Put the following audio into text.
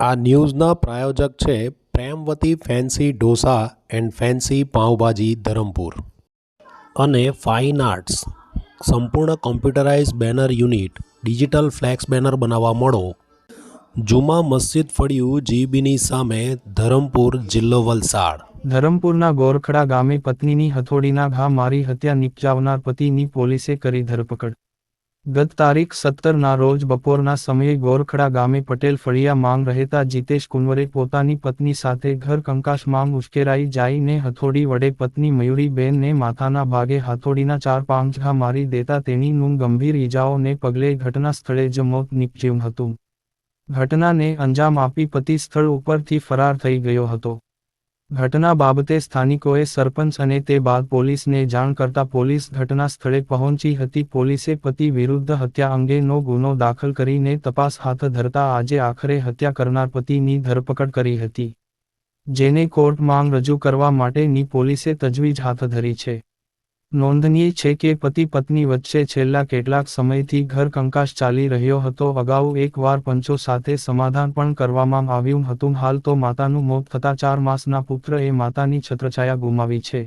આ ન્યૂઝના પ્રાયોજક છે Premvati fancy dosa and fancy pav bhaji Dharampur. અને ફાઇન આર્ટ્સ. સંપૂર્ણ computerise banner unit, digital flex banner બનાવવા મળો. જુમા મસ્જિદ ફળિયું જીબીની સામે ધરમપુર જિલ્લો વલસાડ. ધરમપુરના ગોરખડા ગામે પત્નીની હથોડીના ઘા મારી હત્યા, નિપજાવનાર પતિની પોલીસે કરી ધરપકડ. ગત તારીખ સત્તરના રોજ બપોરના સમયે ગોરખડા ગામે પટેલ ફળિયા માંગ રહેતા જીતેશ કુંવરે પોતાની પત્ની સાથે ઘર કંકાશ માંગ ઉશ્કેરાઈ જાઈને હથોડી વડે પત્ની મયુરીબેનને માથાના ભાગે હાથોડીના ચાર પાંચ ઘા મારી દેતા તેણીનું ગંભીર ઈજાઓને પગલે ઘટના સ્થળે જ મોત નીપજ્યું હતું. ઘટનાને અંજામ આપી પતિ સ્થળ ઉપરથી ફરાર થઈ ગયો હતો. ઘટના બાબતે સ્થાનિકોએ સરપંચ અને તે બાદ પોલીસને જાણ કરતા પોલીસ ઘટના સ્થળે પહોંચી હતી. પોલીસે પતિ વિરુદ્ધ હત્યા અંગેનો ગુનો દાખલ કરીને તપાસ હાથ ધરતા આજે આખરે હત્યા કરનાર પતિની ધરપકડ કરી હતી, જેને કોર્ટ માંગ રજૂ કરવા માટેની પોલીસે તજવીજ હાથ ધરી છે. નોંધનીય છે કે પતિ પત્ની વચ્ચે છેલ્લા કેટલાક સમયથી ઘર કંકાશ ચાલી રહ્યો હતો. અગાઉ એકવાર પંચો સાથે સમાધાન પણ કરવામાં આવ્યું હતું. હાલ તો માતાનું મોત થતાં ચાર માસના પુત્રએ માતાની છત્રછાયા ગુમાવી છે.